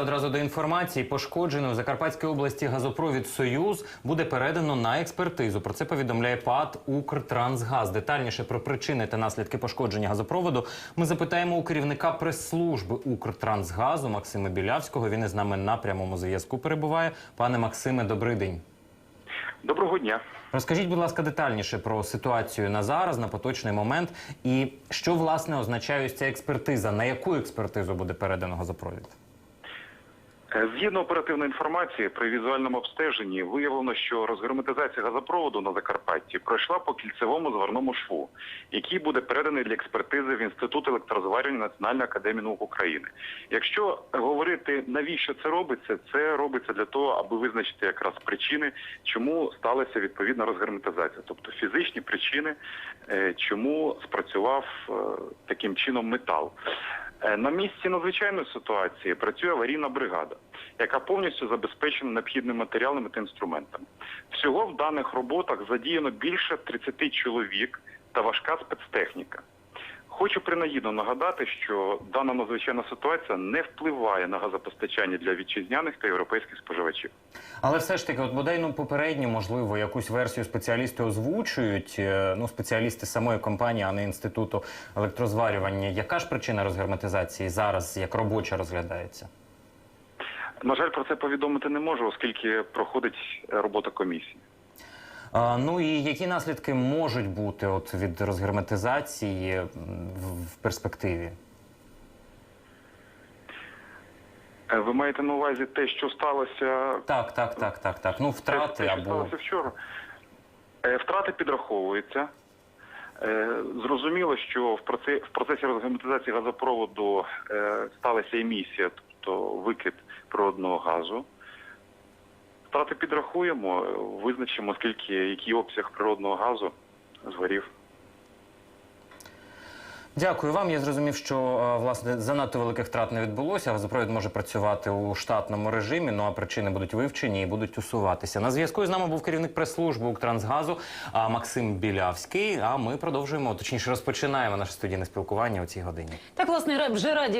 Одразу до інформації пошкоджений у Закарпатській області газопровід Союз буде передано на експертизу. Про це повідомляє ПАД Укртрансгаз. Детальніше про причини та наслідки пошкодження газопроводу ми запитаємо у керівника прес-служби Укртрансгазу Максима Білявського. Він із нами на прямому зв'язку перебуває. Пане Максиме, добрий день. Доброго дня. Розкажіть, будь ласка, детальніше про ситуацію на зараз, на поточний момент, і що власне означає ось ця експертиза. На яку експертизу буде передано газопровід? Е, Згідно оперативної інформації, при візуальному обстеженні виявлено, що розгерметизація газопроводу на Закарпатті пройшла по кільцевому зверному шву, який буде переданий для експертизи в Інститут електрозварювання Національної академії наук України. Якщо говорити навіщо це робиться, це робиться для того, аби визначити якраз причини, чому сталася відповідна розгерметизація, тобто фізичні причини, е, чому спрацював е, таким чином метал. Е, На місці надзвичайної ситуації працює аварійна бригада, яка повністю забезпечена необхідними матеріалами та інструментами. Всього в даних роботах задіяно більше 30 чоловік та важка спецтехніка. Хочу принагідно нагадати, що дана надзвичайна ситуація не впливає на газопостачання для вітчизняних та європейських споживачів. Але все ж таки, от бодай ну попередньо, можливо, якусь версію спеціалісти озвучують. е, Ну, спеціалісти самої компанії, а не інституту електрозварювання. Яка ж причина розгерметизації зараз як робоча розглядається? На жаль, про це повідомити не можу, оскільки проходить робота комісії. Ну і які наслідки можуть бути от від розгерметизації в, перспективі? Е, Ви маєте на увазі те, що сталося Так, так, так, так, так. Ну, втрати Те, що або сталося вчора. Е, Втрати підраховуються. Е, Зрозуміло, що в процесі, в процесі розгерметизації газопроводу сталася емісія, тобто викид природного газу. Втрати підрахуємо, визначимо, скільки який обсяг природного газу згорів. Дякую вам. Я зрозумів, що е, власне занадто великих втрат не відбулося. Газопровід може працювати у штатному режимі. Ну а причини будуть вивчені і будуть усуватися. На зв'язку з нами був керівник прес-служби Укртрансгазу а, Максим Білявський. А ми продовжуємо точніше розпочинаємо наше студійне спілкування у цій годині. Так, власне, вже раді